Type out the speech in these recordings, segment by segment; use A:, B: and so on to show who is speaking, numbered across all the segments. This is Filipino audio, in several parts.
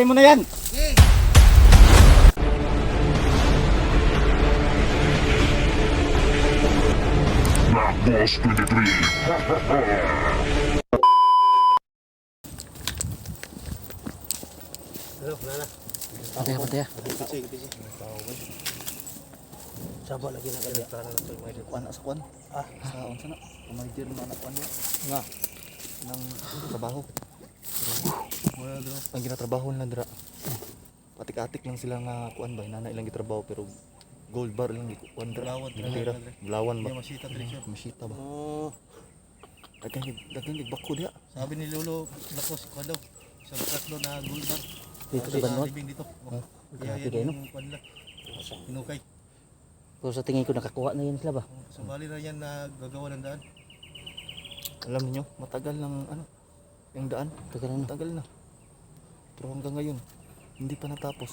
A: Bigay mo na yan.
B: Black Boss 23.
C: Patay ka, patay ka.
D: Saba lagi na kaya.
A: Kuan sa kuan. Ah, sa unsa na? Kumajer na anak kuan Nga. Nang trabaho. Wala dra. Ang ginatrabaho nila dra. Patik-atik lang sila nga kuan ba, nana ilang gitrabaho pero gold bar lang kuan dra. Bulawan dra. Bulawan ba? Masita dra siya. Masita ba?
D: Oh,
A: Dagang dagang gigbako dia.
D: sabi ni Lolo, lakos ko daw. Sa daw na gold bar.
C: Dito sa
D: libing dito. Oh.
C: Grabe
D: Kaya
C: din, no?
D: Hinukay.
C: Pero sa tingin ko nakakuha na yan sila ba?
D: Sa bali na yan na gagawa ng daan.
A: Alam niyo, matagal ng ano, yung daan.
C: Tagal na.
A: Matagal na. Pero hanggang ngayon, hindi pa natapos.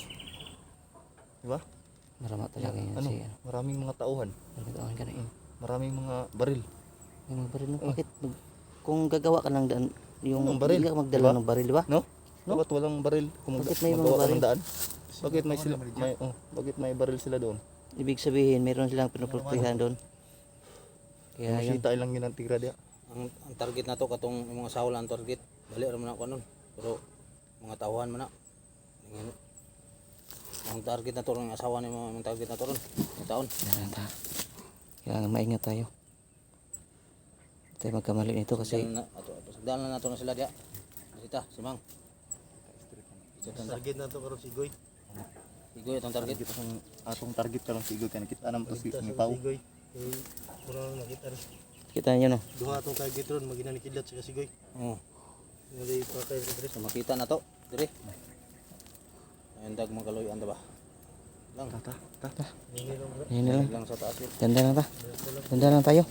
A: Di ba?
C: Marama talaga yun
A: Ano,
C: si ano.
A: maraming mga tauhan,
C: Marami tawag ka na yun.
A: maraming mga baril.
C: Yung mga baril mo, bakit? mag- Kung gagawa ka ng daan, yung
A: Anong baril?
C: hindi ka magdala
A: Diba?
C: ng baril, di ba?
A: No? Bakit walang baril kung
C: Bakit may mga baril?
A: ng daan? Bakit may sila may oh, bakit may baril sila doon?
C: Ibig sabihin, mayroon silang pinuprotektahan doon. Kaya yun.
A: Masita ilang yun ang tira dia.
E: Ang, ang target na to katong mga sawla ang target dali ra man ako nun pero mga tauhan man na ang target na to ang asawa ni mga target na to ron taon
C: Kailangan ta. Kailangan maingat tayo. Tayo magkamali nito kasi
E: na ato sagdalan na nato na sila dia Sita, si Mang
D: Target na to karon si Goy.
E: Igoy itong target
A: atong target karon sigoy kan kita nam to si
D: Kita
A: ni
D: sa
A: Pau.
D: si Goy. Eh, Mura na nakita rin.
C: Kita niyo no.
D: Duha atong target ron, magina ni Kidlat sa si Goy.
E: oh
D: Ngali pa kay Rodriguez.
E: so makita na to dire ayun dag magaloy anda ba lang
A: Ta ta ta.
D: Hindi lang
C: na lang.
E: sa taas
C: Ganda lang ta. Ganda lang tayo.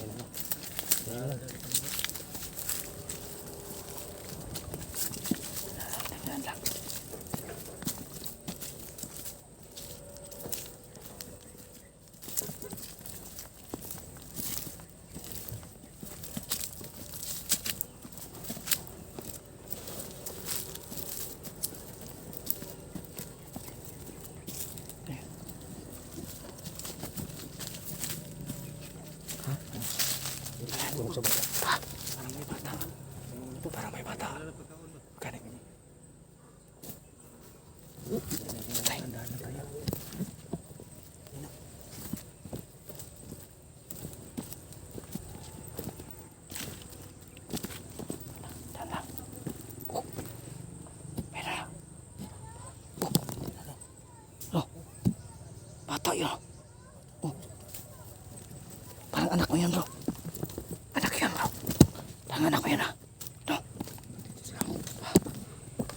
A: Parang may bata. Kani.
C: Bata yun. Oh. Parang anak mo yan bro. Anak yan bro. Parang anak mo yan ah. No.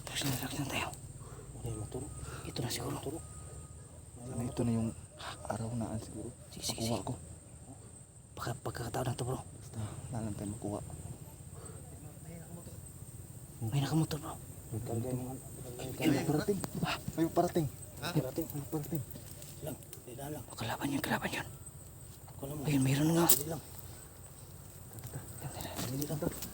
C: Tapos nalak na tayo. Ito na siguro.
A: Ano ito na yung araw na an siguro.
C: Sige, sige,
A: Makuha
C: sige.
A: ko.
C: Baka pagkakataon na to bro.
A: Basta nalang tayo makuha.
C: May nakamotor bro.
A: Ay, parating. Ay, parating. Ay, parating. Ay, parating.
E: lang lang
C: Kalaban yun, kalaban yun. Ayun, mayroon nga.
E: Dali lang Dali lang
C: Sundan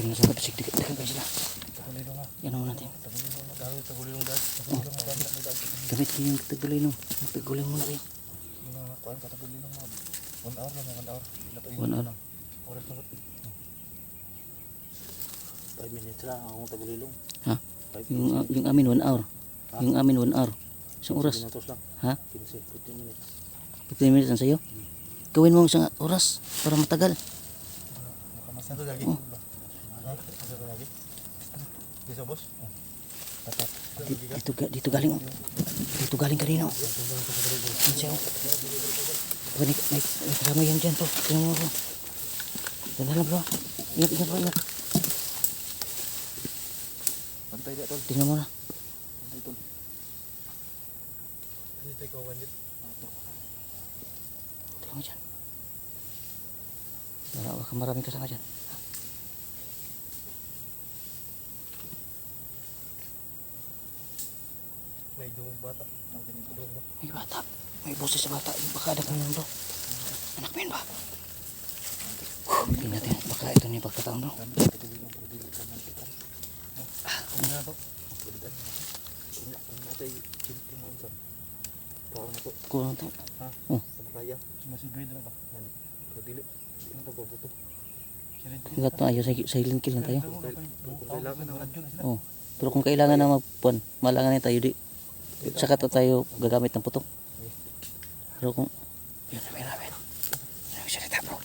C: Ayun na sa dikit dikit kayo sila.
A: Tagulilong.
C: Yan ang natin.
A: Tagulilong tagulilong. Tagulilong tagulilong
C: Gamit kayo yung tagulin no. Tagulin muna kayo.
A: Mga kuhan ka tagulilong ha. One hour lang, one hour.
C: One hour.
A: lang. Oras na
E: 5 minutes lang akong tagulilong.
C: Ha?
E: 5
C: Yung, yung amin one hour. Yung amin one hour. Isang oras. Ha?
E: 15, 15 minutes.
C: 15 minutes ang sa'yo. Gawin mo isang oras para matagal.
A: Makamasan to lagi.
C: Oh.
A: To. Bisa.
C: Di- Dito, dito galing. oh. Dito galing kanina. oh. Yan siya. oh. Baka may, may, may kasama yan dyan bro. Tingnan mo bro. Ganda lang bro. Ingat, ingat bro, ingat.
A: Pantay dia tol.
C: Tingnan mo na.
A: Tol.
D: Dito ikaw wanit.
C: Tingnan mo dyan. Wala, baka maraming kasama dyan.
D: May dumong bata. Dumong mo.
C: May bata. May boses sa bata. Baka ada kami bro. Anak mo yun ba? Tingnan natin. Baka ito na yung pagkataon bro.
A: Ano na to? Pwede tayo. Kung kung natay chinti mo unsa. Tuwa na to.
C: Kulang to.
A: Ha?
C: Oh.
A: Sumakaya. Sinasigay na ba? Yan. Pero dili. Dili na pagbabuto.
C: Ingat na ayo. Silent kill lang tayo. Oh. Pero kung kailangan na magpuan, malangan na tayo di. Saka tayo gagamit ng putok. Pero kung... Yun namin namin. Yun namin salita bro.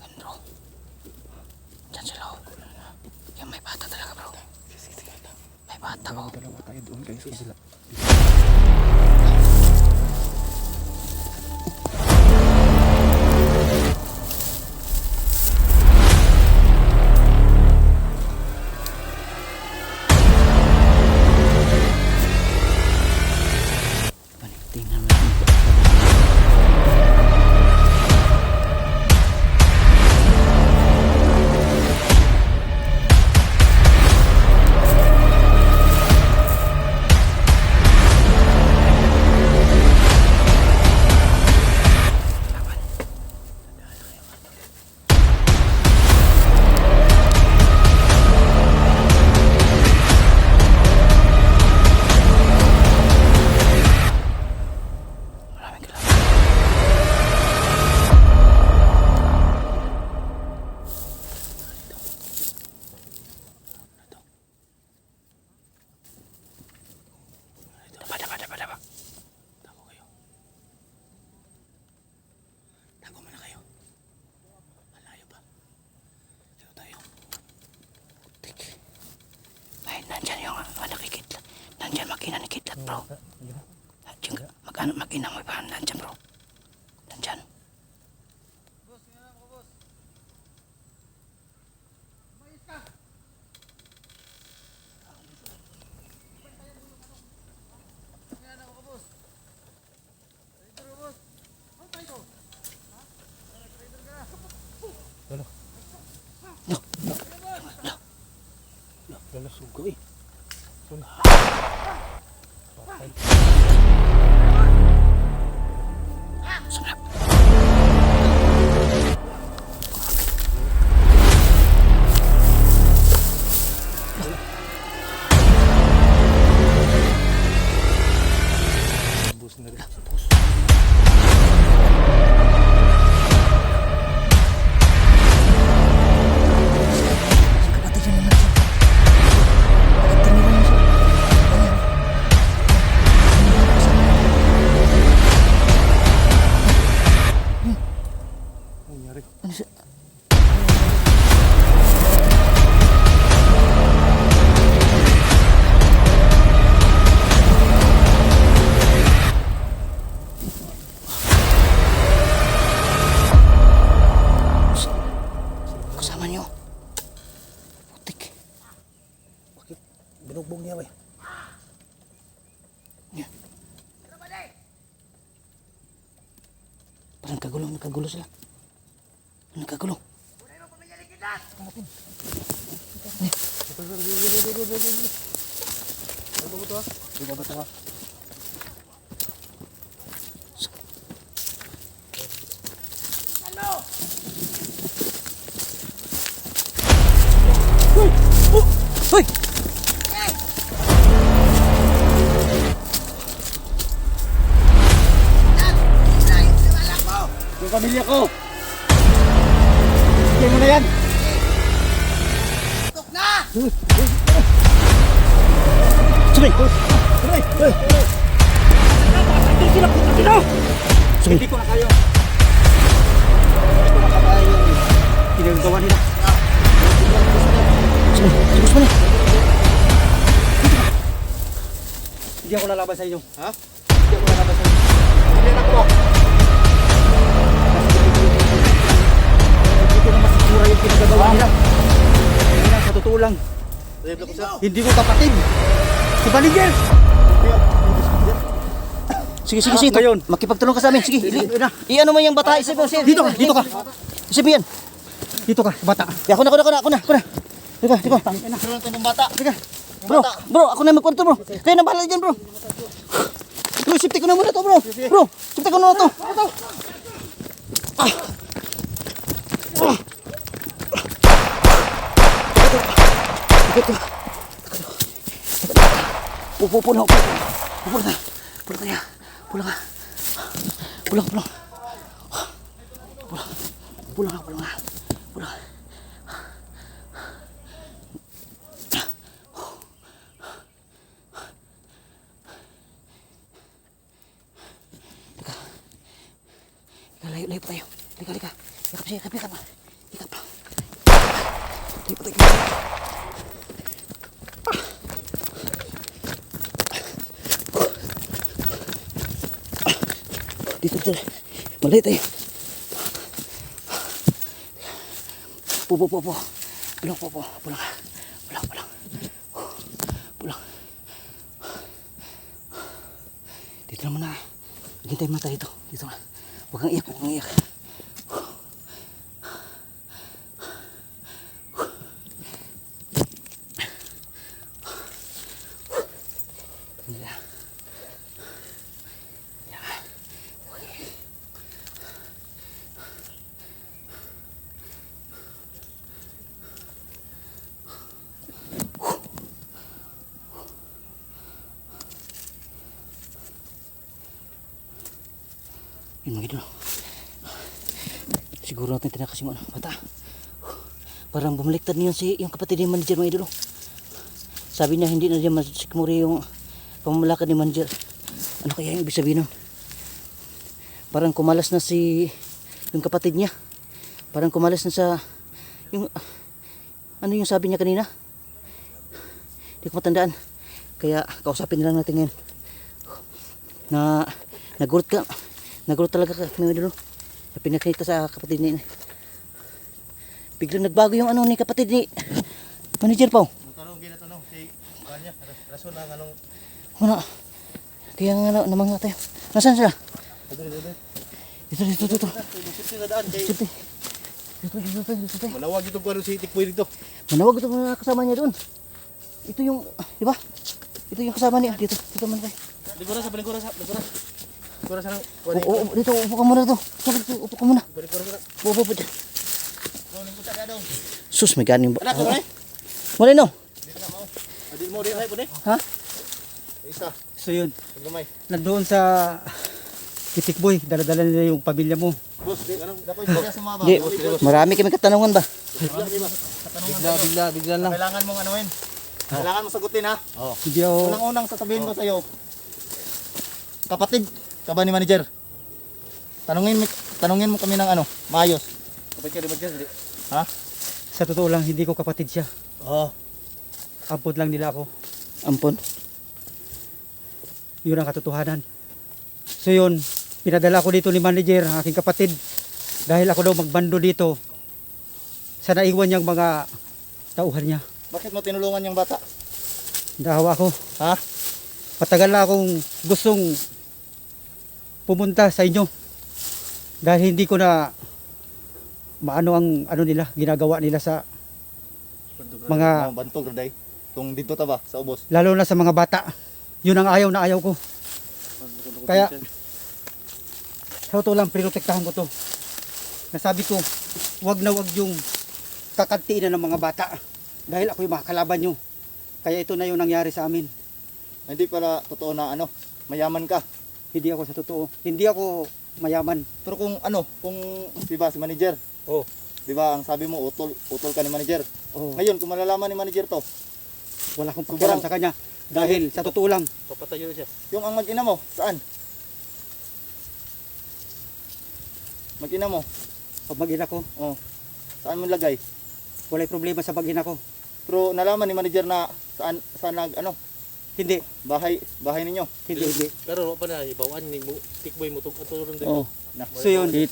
C: Yan bro. Diyan sila oh. Yan may bata talaga bro. Oh.
A: Dalawa tayo doon kayo sa
C: Nandiyan, mag-ano, makina mo pa. Nandyan, bro. binugbong niya, wey. Yeah. Parang kagulo, nagkagulo sila. Nagkagulo.
F: Hanapin. Ibabato ha? Ibabato ha?
C: Sabay! Sabay!
F: Hindi ko na kayo! Hindi ko na kaya yung ginagawa nila.
C: Sabay! Sabay!
F: Hindi ako lalaban sa inyo. Ha? Hindi ako lalaban sa inyo. Hindi na ko! Hindi ko na masigura yung pinagagawa nila. Totoo lang. Hindi ko kapatid. Si Balinger!
C: Sige, sige, sige.
F: ngayon.
C: Makipagtulong ka sa amin. Sige, ili. I-ano mo yung bata. Isip mo. Sige,
F: Dito ka, dito ka.
C: Isip mo yan.
F: Dito ka, bata.
C: Ya, ako na, ako na, ako na, ako na. Dito, dito.
F: Meron tayong bata. Sige.
C: Bro, bro, ako na magkwento bro. Kayo na bahala dyan bro. Bro, safety ko na muna to bro. Bro, safety ko na to. Ah. Ito. Upo, upo na, upo. Upo na. Upo na. Upo na. Pulang, pulang. Pulang, pulang, pulang. Pulang. Lika, layo, layo pa tayo. Lika, lika. Yakap siya, yakap, yakap. Yakap. Layo pa tayo. Dito. Malayo tayo. Po, po, po, po. Pulang, po, po. Pulang. Pulang, pulang. Pulang. Dito naman na. Hintay mo tayo dito. Dito na. Huwag kang iyak, huwag kang iyak. Yun mga idol. Siguro natin tinakas yung ano, bata. Parang bumaliktad niyon si yung kapatid ni manager mga idol. Sabi niya hindi na diyan masikmuri yung pamamalakad ni manager. Ano kaya yung ibig sabihin nun? Parang kumalas na si yung kapatid niya. Parang kumalas na sa yung ano yung sabi niya kanina? Hindi ko matandaan. Kaya kausapin na lang natin ngayon. Na nagulat ka. Nagulat talaga ka mga idol. Sa pinakita sa kapatid ni Biglang nagbago yung ano ni kapatid ni Manager.
D: Ang tanong, ginatanong, si Kanya, rason ng anong,
C: Wala. Kaya nga na, namang tayo. Nasaan sila?
D: ito, ito, ito.
C: Dito, dito, dito.
D: Dito
C: Dito, dito, dito, dito, dito.
D: manawag ito ano si Tikboy dito.
C: Manawag ito mga kasama niya doon. Ito yung, di ba? Ito yung kasama niya. Dito, dito man tayo.
D: Lingkura sa, lingkura sa, lingkura. Lingkura sa,
C: Upo, upo, dito, upo ka muna dito. Dito, dito, upo ka muna.
D: lingkura sa.
C: Upo, upo, upo. Sus, may ganing ba?
D: Anak, ano eh?
C: Wala no.
D: Adi mo rin, ay, po
C: Ha?
D: Isa,
F: So yun,
D: gamay.
F: nandoon sa Kitikboy, dala-dala nila yung pamilya mo.
D: Boss, di, anong, dapat yung sa mama.
C: Di, marami kami katanungan ba?
A: Bigla, bigla, bigla lang.
D: Kailangan mong anuin. Kailangan mo sagutin ha.
F: Hindi ako,
D: Unang unang sasabihin ko sa iyo. Kapatid ka ba ni manager? Tanungin mo, tanungin mo kami ng ano, maayos. Kapatid ka ni manager, hindi? Ha?
F: sa totoo lang, hindi ko kapatid siya.
D: Oo.
F: Ampod lang nila ako.
C: Ampon.
F: Yun ang katotohanan. So yun, pinadala ko dito ni manager, ang aking kapatid. Dahil ako daw magbando dito sa naiwan niyang mga tauhan niya.
D: Bakit mo tinulungan yung bata?
F: Dahawa ako.
D: Ha?
F: Patagal na akong gustong pumunta sa inyo. Dahil hindi ko na maano ang ano nila, ginagawa nila sa mga
A: bantog raday. Tung dito ta ba sa ubos.
F: lalo na sa mga bata. Yun ang ayaw na ayaw ko. Kaya sa totoo lang pinotektahan ko to. Nasabi ko, wag na wag yung kakantiin na ng mga bata. Dahil ako yung makakalaban nyo. Kaya ito na yung nangyari sa amin.
A: Hindi para totoo na ano, mayaman ka.
F: Hindi ako sa totoo. Hindi ako mayaman.
A: Pero kung ano, kung 'di ba si manager,
D: Oh,
A: 'di ba ang sabi mo utol, utol ka ni manager.
F: Oh,
A: Ngayon kung malalaman ni manager to,
F: wala akong pakialam sa kanya. Dahil sa totoo lang,
D: papatayo siya.
A: yung ang mag-ina mo, saan? Mag-ina mo,
F: pag mag-ina ko,
A: oh. Saan mo lagay?
F: walay problema sa mag-ina ko.
A: Pero nalaman ni manager na saan saan nag ano,
F: Hindi,
A: bahay bahay ninyo.
F: hindi, hindi.
D: Pero pa na ibawaan ni mo tikboy mo tug aturon din.
C: Oh,
F: So yun,
C: si,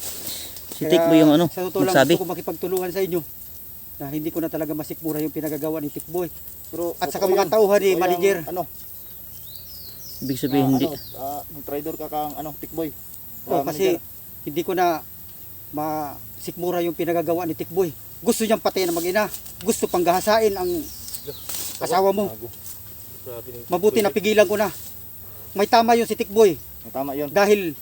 C: si Tikboy yung ano,
F: sa totoo lang gusto ko makipagtulungan sa inyo na hindi ko na talaga masikmura yung pinagagawa ni Tikboy.
A: Pero
F: At saka mga tauhan ni manager.
A: Ano,
C: Ibig sabihin hindi.
A: ano, ah, trader ka kang ano, tickboy.
F: Oh,
A: Ah,
F: kasi hindi ko na masikmura yung pinagagawa ni Tikboy. Gusto niyang patayin ang mag-ina. Gusto pang gahasain ang asawa mo.
D: Grabe ni.
F: Mabuti na pigilan ko na. May tama yun si Tikboy.
A: manager. Tama 'yon.
F: Dahil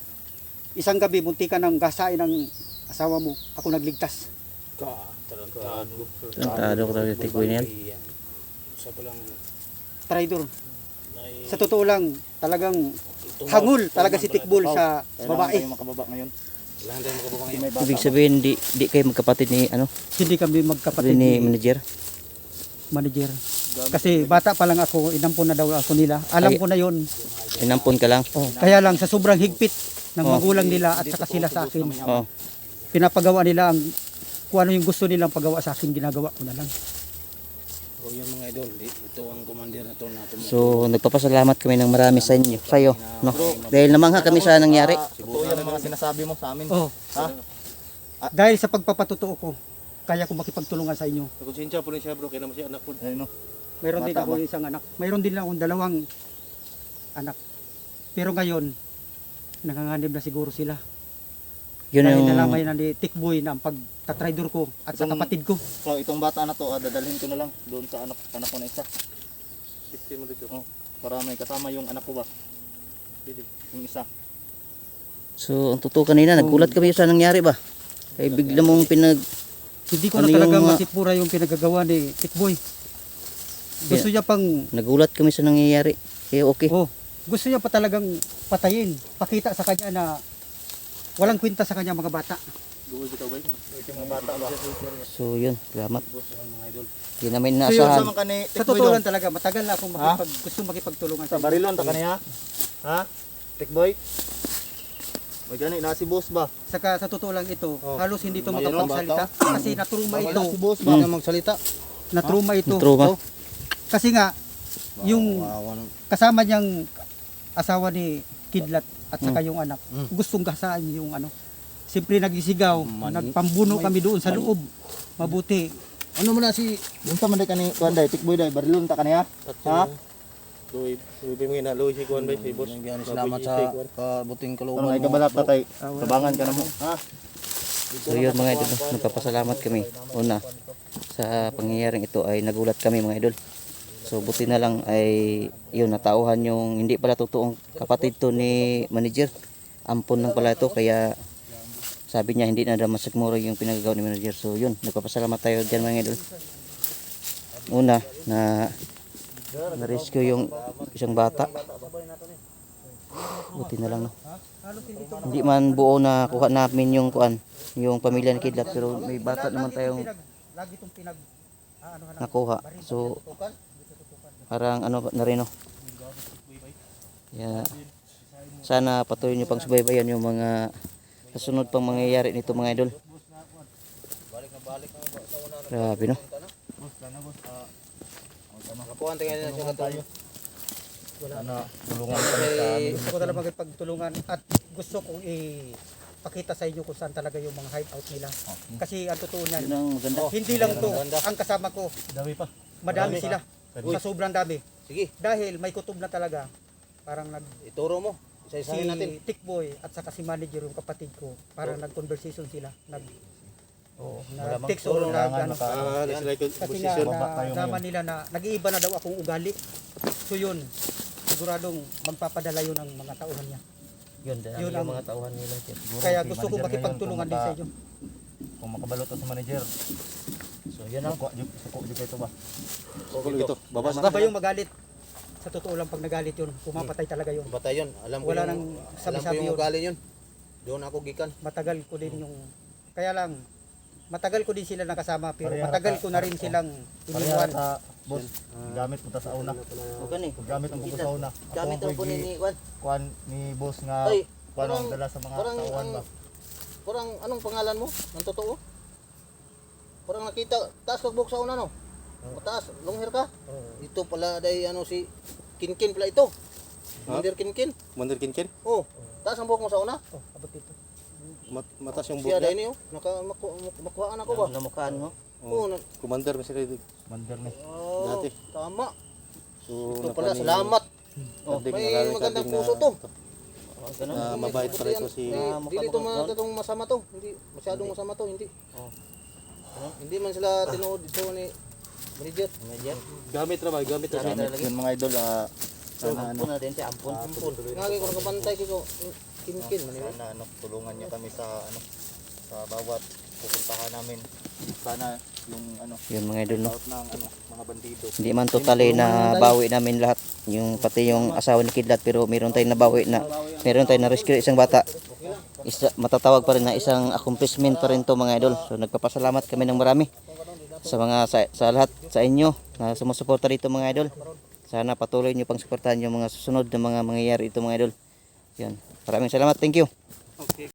F: isang gabi munti ka ng gahasain ng asawa mo. Ako nagligtas.
D: Ka, tarantado.
C: Tarantado ko talaga Tikboy na yan.
D: Sa palang
F: Traidor. Sa totoo lang, talagang hangul talaga si Tikbol sa
A: Kailangan
F: babae.
A: kayo makababa ngayon.
D: Kailangan tayo makababa ngayon.
A: may.
C: Ibig sabihin di, di kayo magkapatid ni ano,
F: Hindi kami magkapatid
C: ni
F: ni
C: manager.
F: manager. Kasi bata pa lang ako, inampon na daw ako nila. Alam
C: Ay.
F: ko na yon.
C: Inampon ka lang.
F: Oh, kaya lang sa sobrang higpit ng
C: Oh.
F: magulang nila at saka sila sa akin,
C: Oh,
F: pinapagawa nila ang kung ano yung gusto nilang pagawa sa akin, ginagawa ko na lang.
D: O yung mga idol, di- ito ang commander na to na tumo.
C: so nagpapasalamat kami ng marami sa inyo, sa iyo, no. Dahil namangha kami sa nangyari.
A: Ah, totoo yung mga sinasabi mo sa amin.
F: Oh,
A: Ha?
F: dahil sa pagpapatutuo ko, kaya ko makipagtulungan sa inyo.
D: Konsensya po rin siya bro, kaya naman siya anak po.
A: Ayun no.
F: Mayroon din
A: Bata
F: ako
A: ba?
F: isang anak. Mayroon din akong dalawang anak. Pero ngayon, nanganganib na siguro sila.
C: Yun
F: Dahil
C: yung
F: nalaman na ni Tikboy na ang pagtatraidor ko at sa
A: Itong-
F: kapatid ko.
A: So itong bata na to, ah, dadalhin ko na lang doon sa anak anak ko na isa.
D: Safety mo dito.
A: Oh, para may kasama yung anak ko ba. Yung isa.
C: So ang totoo kanina, nagulat kami sa nangyari ba? Kaya bigla mong pinag
F: Hindi ko
C: Ano
F: na talaga
C: yung,
F: masipura yung pinagagawa ni Tikboy. Gusto niya pang,
C: nagulat kami sa nangyayari. Kaya okay.
F: oh, gusto niya pa talagang patayin. Pakita sa kanya na walang kwenta sa kanya mga bata.
A: Yung mga bata ba.
C: So yun, salamat. Hindi namin
A: So yun,
C: naasahan.
A: sama ka ni
F: Sa
A: Tikboy
F: totoo
A: doon.
F: lang talaga, matagal na ako makipag, gusto makipagtulungan
A: Sa barilon ta kaniya. Ha? Tikboy. May gani na si boss ba?
F: Saka sa totoo lang ito,
A: Oh.
F: halos hindi ito
A: Ayun,
F: makapagsalita. Kasi natruma ito.
A: si boss ba?
D: Baka magsalita.
F: Natruma ito.
C: Trauma.
F: Kasi nga, yung kasama niyang asawa ni Kidlat at saka yung anak, gustong gasaan yung ano. Siyempre nagisigaw, nagpambuno kami doon sa loob. Mabuti.
A: Ano mo na si Unsa man day kani kuan day Tikboy day barilon ta kaniya? Ha?
D: Luy, luy bimingin na, luy si Kuan Bay, si boss.
E: Salamat sa kabuting
A: Ano
E: kalooban
A: ay kabalat ta tay. Tabangan ka na mo. Ha?
C: So yun mga idol, nagpapasalamat kami. Una, sa pangyayaring ito ay nagulat kami mga idol. So buti na lang ay yun natauhan yung hindi pala totoong kapatid to ni manager. Ampon lang pala ito kaya sabi niya hindi na daw masigmuro yung pinagagawa ni manager. So yun, nagpapasalamat tayo dyan mga idol. Una, na na-rescue yung isang bata. Buti na lang no. Hindi man buo na kuha namin yung kuan, yung pamilya ni Kidlat pero may bata naman tayong nakuha. So parang ano na rin no. Yeah. Sana patuloy niyo pang subaybayan yung mga kasunod pang mangyayari nito mga idol. Grabe no.
D: Kapuhan tingnan na siya tayo.
A: Ano, tulungan kami sa
F: gusto ko talaga magpagtulungan at gusto kong ipakita sa inyo kung saan talaga yung mga hideout nila. Kasi ang totoo niyan, hindi lang to ang kasama ko.
D: Dami pa.
F: Madami sila. Sa sobrang dami.
D: Sige,
F: Dahil may kutob na talaga. Parang nag
D: ituro mo.
F: si
E: Isa-isahin natin.
F: Tikboy at saka si manager yung kapatid ko para nag-conversation sila. Nag Oh,
A: Malamang
F: nag-text or nag
A: kailangan
F: ano.
A: maka-
E: Ah,
F: Kasi nga,
E: posisyon.
A: Baba tayo
F: nalaman
A: ngayon.
F: nila na nag-iiba na daw akong ugali. So yun, siguradong magpapadala yun ang mga tauhan niya.
C: Yun, dahil
F: Yun ang-
C: yung mga tauhan nila.
F: Kaya gusto ko makipagtulungan din sa
A: kung
F: inyo.
A: Kung makabalot sa manager.
C: So yun ang
A: Suko, suko juk ito ba?
E: Kukulo ito. Baba sa
F: Basta yung magalit. Sa totoo lang pag nagalit yun, pumapatay talaga yun.
E: Batay yun. Alam ko
F: Wala
E: yung,
F: nang
E: alam ko
F: sabi-sabi
E: yung
F: yun.
E: ugali yun. Doon ako gikan.
F: Matagal ko din yung, kaya lang, matagal ko din sila nakasama pero
A: Pareha
F: matagal
A: ka-
F: ko na rin silang iniwan.
A: sa boss. Gamit punta sa una.
C: O gani.
A: Gamit ang punta sa una. Ako
C: Gamit
A: ang
C: ang kunin ni Juan.
A: kuan ni boss nga
E: Ay,
A: kuan ang
E: parang-
A: dala sa mga
E: parang
A: tauhan
E: ang-
A: ba.
E: Parang anong pangalan mo? Ang totoo? Parang nakita, taas kag buhok sa una no? Mataas, long hair ka? Ito pala day ano si Kinkin pala ito. Mandir Kinkin.
D: Mandir Kinkin?
E: Oh, taas ang buhok mo sa una.
F: Oh, abot dito.
D: Mat matas yung
E: Siya
D: buhok
E: day
D: niya.
E: niyo. Naka maku, mak- makuhaan ako ba?
C: Namukhaan mo.
E: Oo, na,
D: Commander mo sila
A: Mander ni.
E: oh,
D: Dati.
E: tama.
D: So,
E: Ito pala, salamat.
D: Oh,
E: May magandang puso to.
C: O ganun.
D: Na mabait pala ito si...
E: Hindi, hindi ito mga tatong masama to. Hindi masyadong masama to, hindi. Hindi man sila tinuod ito ni manager.
C: Medyo.
D: Gamit na ba? Gamit siya.
C: Gamit.
A: Yun mga idol ah sana ano
C: Ampun na din siya. Ampun. Ampun.
E: Ngagi ko nakabantay ko kinkin man
A: sana ano tulungan niyo kami sa ano sa bawat pupuntahan namin. Sana yung ano
C: Yun mga idol no.
A: ng ano mga bandido.
C: Hindi man totally na bawi namin lahat. Yung pati yung asawa ni Kidlat pero meron tayong nabawi na meron tayong na-rescue isang bata. Isa, matatawag pa rin na isang accomplishment pa rin to mga idol. So nagpapasalamat kami ng marami sa mga sa, sa lahat sa inyo na sumusuporta dito mga idol. Sana patuloy niyo pang suportahan yung mga susunod na mga mangyayari ito mga idol. Yan. Maraming salamat. Thank you.